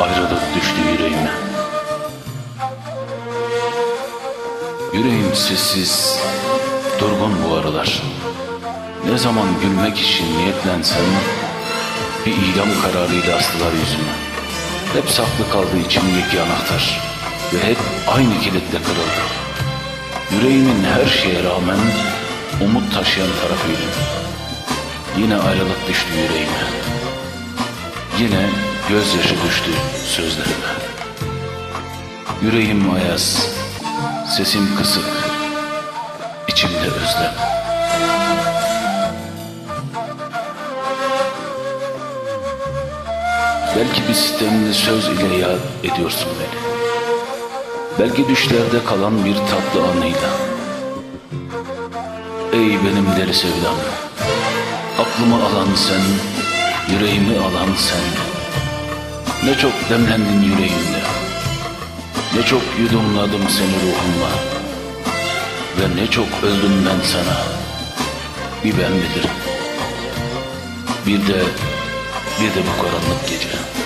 Ayrılık düştü yüreğime. Yüreğim sessiz, durgun bu aralar. Ne zaman gülmek için niyetlensem, bir idam kararıyla astılar yüzüme. Hep saklı kaldı içimdeki anahtar ve hep aynı kilitle kırıldı. Yüreğimin her şeye rağmen umut taşıyan tarafıydım. Yine ayrılık düştü yüreğime. Yine gözyaşı düştü sözlerime. Yüreğim ayaz, sesim kısık, içimde özlem. Belki bir sitemli söz ile yad ediyorsun beni. Belki düşlerde kalan bir tatlı anıyla. Ey benim deli sevdam, aklımı alan sen, yüreğimi alan sen. Ne çok demlendin yüreğimde, ne çok yudumladım seni ruhumla. Ve ne çok öldüm ben sana, bir ben bilirim. Bir de, bir de bu karanlık gece.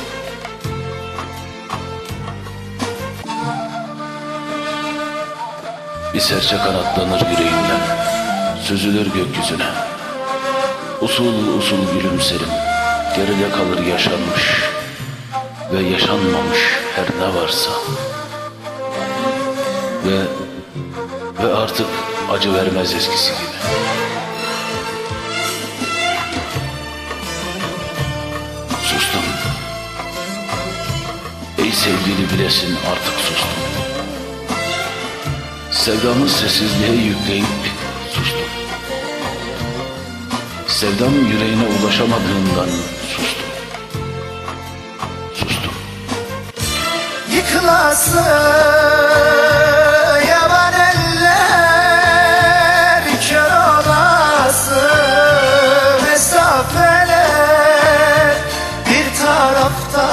Bir serçe kanatlanır yüreğimden, süzülür gökyüzüne. Usul usul gülümserim, geride kalır yaşanmış ve yaşanmamış her ne varsa. Ve ve artık acı vermez eskisi gibi. Sustum. Ey sevgili bilesin artık sustum. Sevdamı sessizliğe yükleyip sustum. Sevdam yüreğine ulaşamadığından sustum. Sustum. Yıkılası yaban eller Kör olası mesafeler Bir tarafta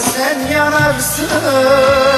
sen yanarsın